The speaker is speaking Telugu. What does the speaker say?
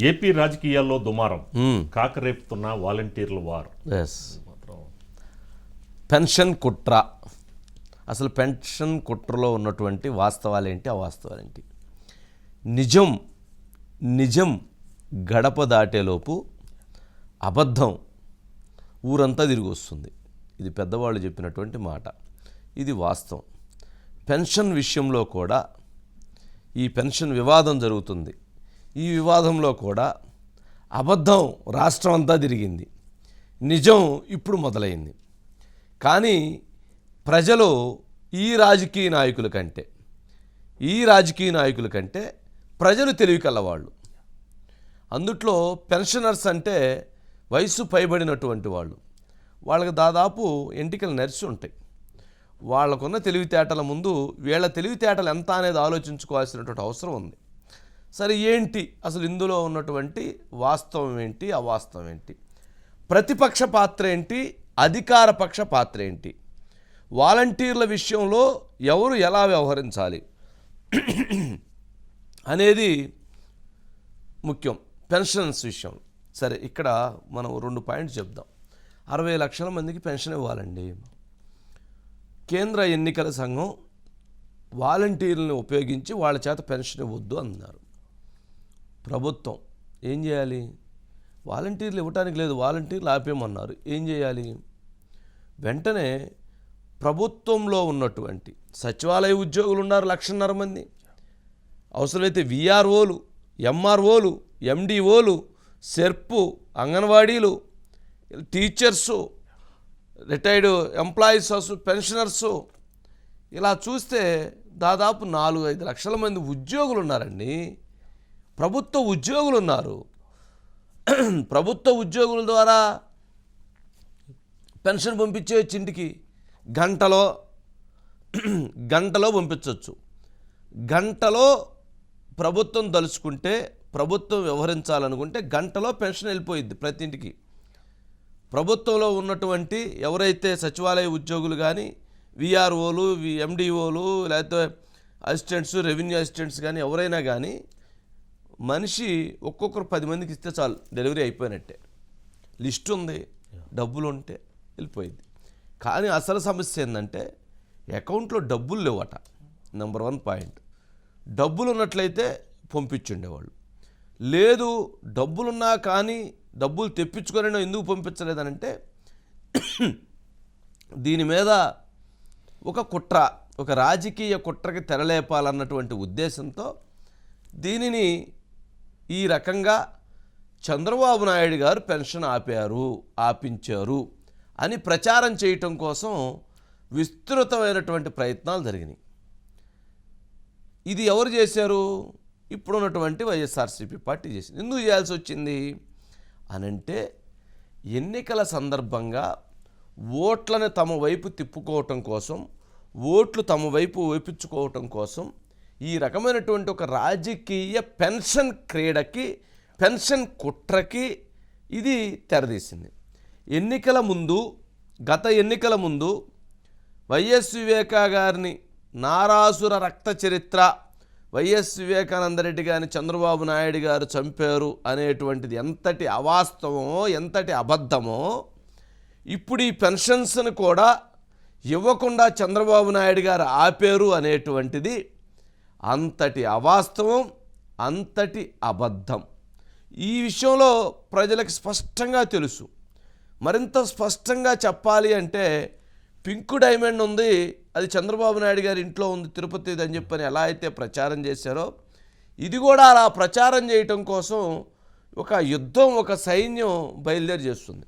ఏపీ రాజకీయాల్లో దుమారం. కాకరేపుతున్న వాలంటీర్ల వార్. పెన్షన్ కుట్ర. అసలు పెన్షన్ కుట్రలో ఉన్నటువంటి వాస్తవాలేంటి అవాస్తవాలేంటి నిజం నిజం గడప దాటేలోపు అబద్ధం ఊరంతా తిరిగి వస్తుంది. ఇది పెద్దవాళ్ళు చెప్పినటువంటి మాట. ఇది వాస్తవం. పెన్షన్ విషయంలో కూడా ఈ పెన్షన్ వివాదం జరుగుతుంది. ఈ వివాదంలో కూడా అబద్ధం రాష్ట్రం అంతా తిరిగింది. నిజం ఇప్పుడు మొదలైంది. కానీ ప్రజలు ఈ రాజకీయ నాయకుల కంటే ఈ రాజకీయ నాయకుల కంటే ప్రజలు తెలివి కల్లవాళ్ళు. అందుట్లో పెన్షనర్స్ అంటే వయసు పైబడినటువంటి వాళ్ళు. వాళ్ళకి దాదాపు ఎంటికలు నరిచి ఉంటాయి. వాళ్ళకున్న తెలివితేటల ముందు వీళ్ళ తెలివితేటలు ఎంత అనేది ఆలోచించుకోవాల్సినటువంటి అవసరం ఉంది. సరే ఏంటి? అసలు ఇందులో ఉన్నటువంటి వాస్తవం ఏంటి? అవాస్తవం ఏంటి? ప్రతిపక్ష పాత్ర ఏంటి? అధికార పక్ష పాత్ర ఏంటి? వాలంటీర్ల విషయంలో ఎవరు ఎలా వ్యవహరించాలి? అనేది ముఖ్యం. పెన్షన్స్ విషయం. సరే ఇక్కడ మనం రెండు పాయింట్స్ చెప్దాం. అరవై లక్షల మందికి పెన్షన్ ఇవ్వాలండి. కేంద్ర ఎన్నికల సంఘం వాలంటీర్లను ఉపయోగించి వాళ్ళ చేత పెన్షన్ ఇవ్వద్దు అన్నారు. ప్రభుత్వం ఏం చేయాలి? వాలంటీర్లు ఇవ్వటానికి లేదు. వాలంటీర్లు ఆపేయమన్నారు. ఏం చేయాలి? వెంటనే ప్రభుత్వంలో ఉన్నటువంటి సచివాలయ ఉద్యోగులు ఉన్నారు లక్షన్నర మంది. అవసరమైతే విఆర్ఓలు ఎంఆర్ఓలు ఎండిఓలు సెర్పు అంగన్వాడీలు టీచర్సు రిటైర్డ్ ఎంప్లాయీస్ పెన్షనర్సు ఇలా చూస్తే దాదాపు నాలుగు ఐదు లక్షల మంది ఉద్యోగులు ఉన్నారండి. ప్రభుత్వ ఉద్యోగులు ఉన్నారు ప్రభుత్వ ఉద్యోగుల ద్వారా పెన్షన్ పంపించేయచ్చు ఇంటికి గంటలో గంటలో పంపించవచ్చు గంటలో ప్రభుత్వం తలుచుకుంటే ప్రభుత్వం వ్యవహరించాలనుకుంటే గంటలో పెన్షన్ వెళ్ళిపోయింది ప్రతి ఇంటికి. ప్రభుత్వంలో ఉన్నటువంటి ఎవరైతే సచివాలయ ఉద్యోగులు కానీ విఆర్ఓలు వి ఎండిఓలు లేకపోతే అసిస్టెంట్స్ రెవెన్యూ అసిస్టెంట్స్ కానీ ఎవరైనా కానీ మనిషి ఒక్కొక్కరు పది మందికి ఇస్తే చాలు డెలివరీ అయిపోయినట్టే. లిస్ట్ ఉంది డబ్బులు ఉంటే వెళ్ళిపోయింది. కానీ అసలు సమస్య ఏంటంటే అకౌంట్లో డబ్బులు లేవట నెంబర్ వన్ పాయింట్. డబ్బులు ఉన్నట్లయితే పంపించుండేవాళ్ళు. లేదు డబ్బులున్నా కానీ డబ్బులు తెప్పించుకొని ఎందుకు పంపించలేదనంటే దీని మీద ఒక కుట్ర ఒక రాజకీయ కుట్రకి తెరలేపాలన్నటువంటి ఉద్దేశంతో దీనిని ఈ రకంగా చంద్రబాబు నాయుడు గారు పెన్షన్ ఆపారు ఆపించారు అని ప్రచారం చేయటం కోసం విస్తృతమైనటువంటి ప్రయత్నాలు జరిగినాయి. ఇది ఎవరు చేశారు? ఇప్పుడున్నటువంటి వైఎస్ఆర్సీపీ పార్టీ చేసింది. ఎందుకు చేయాల్సి వచ్చింది? అనంటే ఎన్నికల సందర్భంగా ఓట్లను తమ వైపు తిప్పుకోవటం కోసం ఓట్లు తమ వైపు వేపించుకోవటం కోసం ఈ రకమైనటువంటి ఒక రాజకీయ పెన్షన్ క్రీడకి పెన్షన్ కుట్రకి ఇది తెరదీసింది. ఎన్నికల ముందు గత ఎన్నికల ముందు వైఎస్ వివేక గారిని నారాసుర రక్త చరిత్ర వైఎస్ వివేకానందరెడ్డి గారిని చంద్రబాబు నాయుడు గారు చంపారు అనేటువంటిది ఎంతటి అవాస్తవమో ఎంతటి అబద్ధమో ఇప్పుడు ఈ పెన్షన్స్ను కూడా ఇవ్వకుండా చంద్రబాబు నాయుడు గారు ఆపారు అనేటువంటిది అంతటి అవాస్తవం అంతటి అబద్ధం. ఈ విషయంలో ప్రజలకు స్పష్టంగా తెలుసు. మరింత స్పష్టంగా చెప్పాలి అంటే పింక్ డైమండ్ ఉంది అది చంద్రబాబు నాయుడు గారి ఇంట్లో ఉంది తిరుపతి అని చెప్పని ఎలా అయితే ప్రచారం చేశారో ఇది కూడా అలా ప్రచారం చేయటం కోసం ఒక యుద్ధం ఒక సైన్యం బయలుదేరి చేస్తుంది.